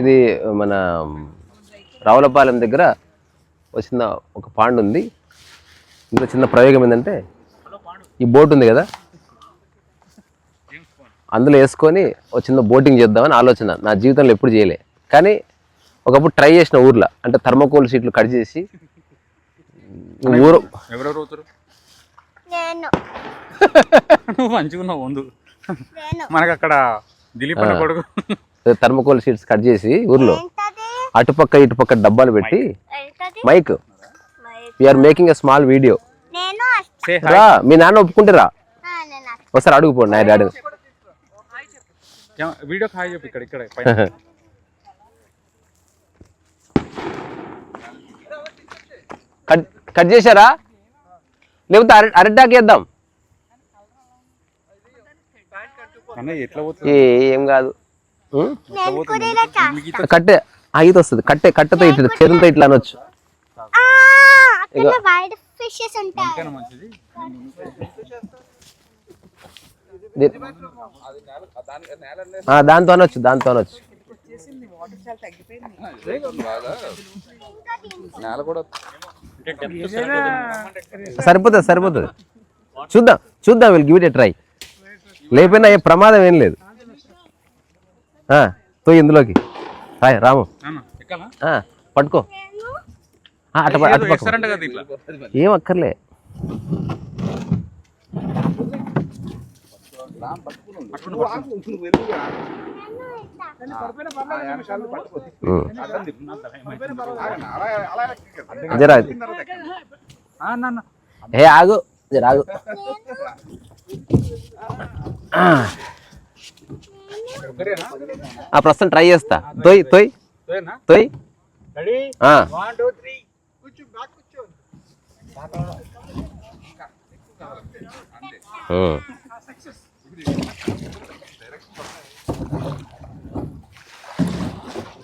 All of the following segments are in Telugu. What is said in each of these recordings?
ఇది మన రావులపాలెం దగ్గర ఒక చిన్న ఒక పాండ్ ఉంది. ఇందులో చిన్న ప్రయోగం ఏంటంటే ఈ బోట్ ఉంది కదా? అందులో వేసుకొని ఒక చిన్న బోటింగ్ చేద్దామని ఆలోచన. నా జీవితంలో ఎప్పుడు చేయలే. కానీ ఒకప్పుడు ట్రై చేసిన ఊర్లో అంటే థర్మకోల్ షీట్లు కట్ చేసి ఊరు మంచిగా ఉన్నావు మనకు అక్కడ దిలీప్ కొడుకు. థర్మకోల్ షీట్స్ కట్ చేసి ఊర్లో అటుపక్క ఇటుపక్క డబ్బాలు పెట్టి mic. We're making a small video నేను సే రా మీ నాన్న ఒప్పుకుంటే రా ఆ, నేను ఒకసారి అడుగుపోండి నా డాడీ వీడియో హాయ్ చెప్పు ఇక్కడ ఇక్కడ పైన. కట్ కట్ చేశారా? లేకపోతే అర అరటాక్ వేద్దాం. ఏం కాదు. కట్టే ఇది వస్తుంది. కట్టే కట్టెతో ఇట్లా చేతులతో ఇట్లా అనొచ్చు. ఆ, అక్కడ వైట్ ఫిషెస్ ఉంటాయి. కన్నా మంచిది. ది- ఆ, దాంతో అనొచ్చు దాంతో అనొచ్చు. సరిపోతుంది సరిపోతుంది. చూద్దాం చూద్దాం వీళ్ళు గివ్ ఇట్ ట్రై లేకపోయినా ఏ ప్రమాదం ఏం లేదు. ఆ, తోయి ఇందులోకి. హాయ్ రాము. పట్టుకో. అటు ఏం అక్కర్లే. జరా ఆ, అన్న అన్న ఏ ఆగు జర ఆగు. ఆ. ప్రస్తుతం ట్రై చేస్తా. తోయ్ తోయ్. తోయ్.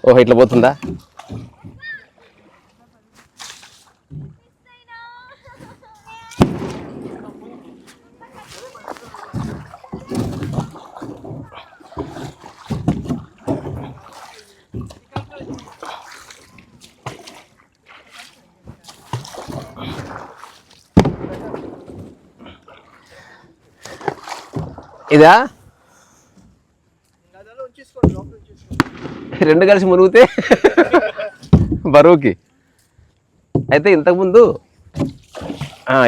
ఓహో ఇట్లా పోతుందా? ఇదా? రెండు కలిసి మునిగితే బరువుకి. అయితే ఇంతకుముందు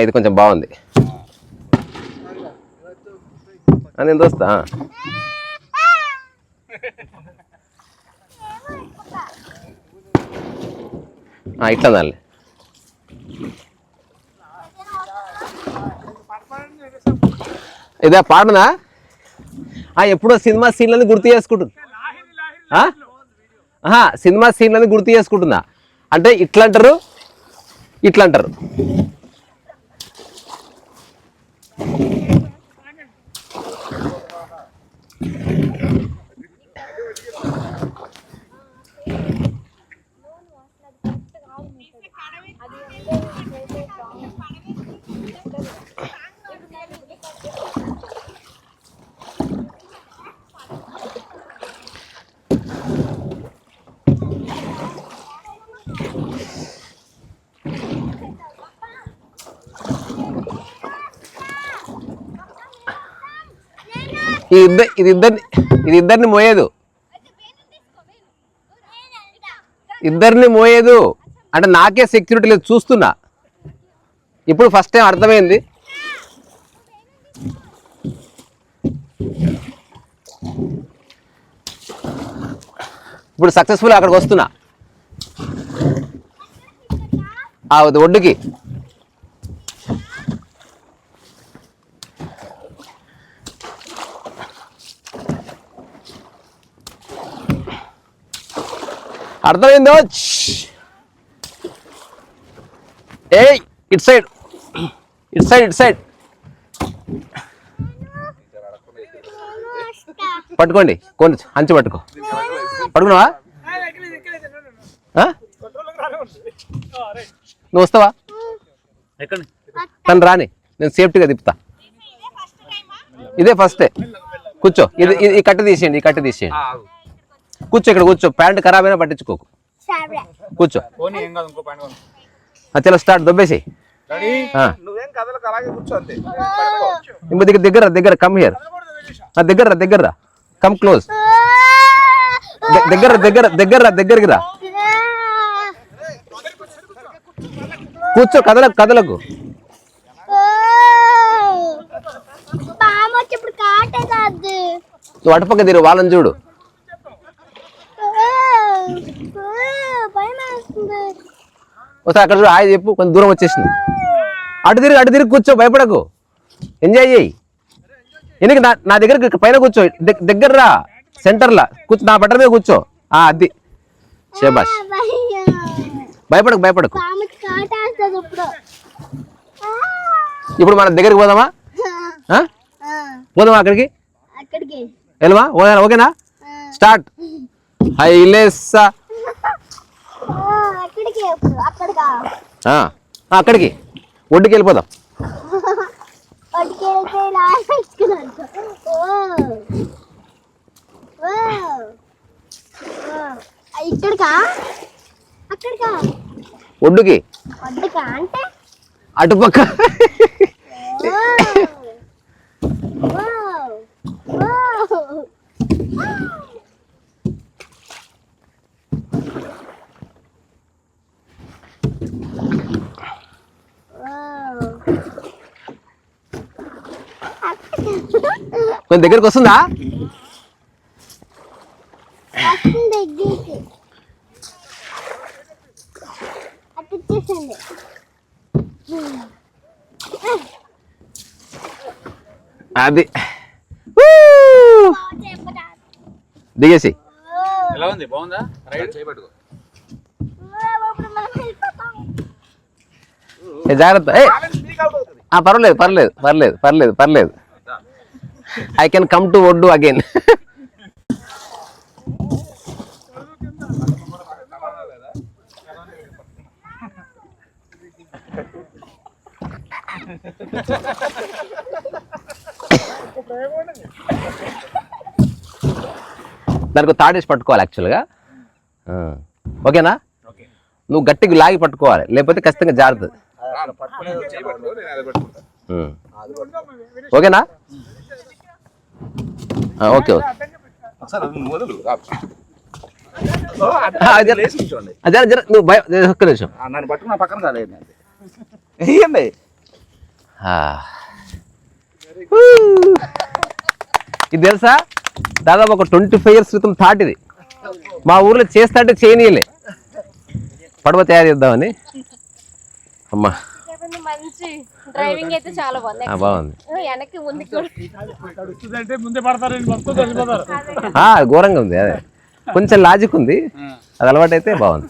ఇది కొంచెం బాగుంది. అని ఎంత వస్తా ఇట్లా దాన్ని ఇదే పాడనా? ఎప్పుడో సినిమా సీన్లని గుర్తు చేసుకుంటుంది. ఆ? ఆహా, సినిమా సీన్లని గుర్తు చేసుకుంటుందా? అంటే ఇట్లా అంటారు ఇట్లా అంటారు ఇది ఇద్దరు ఇది ఇద్దరిని ఇది ఇద్దరిని మోయేదు. ఇద్దరిని మోయేదు. అంటే నాకే సెక్యూరిటీ లేదు చూస్తున్నా. ఇప్పుడు ఫస్ట్ టైం అర్థమైంది. ఇప్పుడు సక్సెస్ఫుల్ అక్కడికి వస్తున్నా. ఆ ఒడ్డుకి. అర్థమైందో? ఏయ్ ఇట్ side. It side it side. పట్టుకోండి కొన్ని అంచు పట్టుకో. పట్టుకున్నావా? నువ్వు వస్తావా? తను రాని నేను సేఫ్టీగా తిప్పుతా. ఇదే ఫస్టే. కూర్చో ఇది ఇది- ఈ కట్ట తీసేయండి ఈ కట్ట తీసేయండి. కూర్చో ఇక్కడ కూర్చో. ప్యాంట్ ఖరాబ్ అయినా పట్టించుకోకు కూర్చో. పోనీ ఏం కాదు ఇంకో పైన ఆ, చలో స్టార్ట్ దొబ్బేసి దగ్గర దగ్గర దగ్గర కమ్ హియర్ దగ్గర రా, దగ్గర రా. కమ్ క్లోజ్ దగ్గర దగ్గర దగ్గర దగ్గరికి రా. కూర్చో కదలకు కదలకు నువ్వు అటుపక్క తీరు వాళ్ళని చూడు భయం వేస్తుంది ఒకసారి అక్కడ చూడు ఆయన చెప్పు కొంచెం దూరం వచ్చేసింది. అటు తిరిగి అటు తిరిగి కూర్చో భయపడకు. ఎంజాయ్ చేయి. ఎందుకు నా నా దగ్గర పైన కూర్చో దగ్- దగ్గర రా సెంటర్లా కూర్చో నా బట్టర్ మీద కూర్చో. ఆ అది. శేబాష్ భయం భయపడకు భయపడకు. ఇప్పుడు మన దగ్గరికి పోదామా? పోదామా అక్కడికి? అక్కడికి వెళ్ళమా ఓకేనా? ఓకేనా స్టార్ట్. హైలేసా అక్కడికి? ఒడ్డుకి వెళ్ళిపోదాం. ఇక్కడికా? అక్కడికా? ఒడ్డుకి. అటుపక్క. కొంచెం దగ్గరికి వస్తుందా? అది! దిగేసి. ఎలా ఉంది? బాగుందా? రైడ్? చేయబట్టుకో జాగ్రత్త. పర్వాలేదు పర్లేదు పర్లేదు పర్లేదు పర్లేదు ఐ కెన్ కమ్ టు ఒడ్డు అగైన్ దానికి తాడేసి పట్టుకోవాలి యాక్చువల్గా ఆ. ఓకేనా? ఓకే. నువ్వు గట్టిగా లాగి పట్టుకోవాలి. లేకపోతే ఖచ్చితంగా జారుతుంది. ఓకేనా? ఓకే. అది జర- నువ్వు భయం ఒక్క నిమిషం. నన్ను పట్టుకున్న పక్కన కాలేదు వేయండి. ఇది తెలుసా? దాదాపు ఒక ట్వంటీ ఫైవ్ ఇయర్స్ క్రితం థాట్ ఇది మా ఊర్లో చేస్తా అంటే చేయనీయలే. పడవ తయారు చేద్దామని. అమ్మా. మంచి డ్రైవింగ్ అయితే చాలా బాగుంది. ఆ, బాగుంది. వెనక్కి ముందుకు ముందే ఆ, ఘోరంగా ఉంది అదే. కొంచెం లాజిక్ ఉంది. అది అలవాటు అయితే బాగుంది.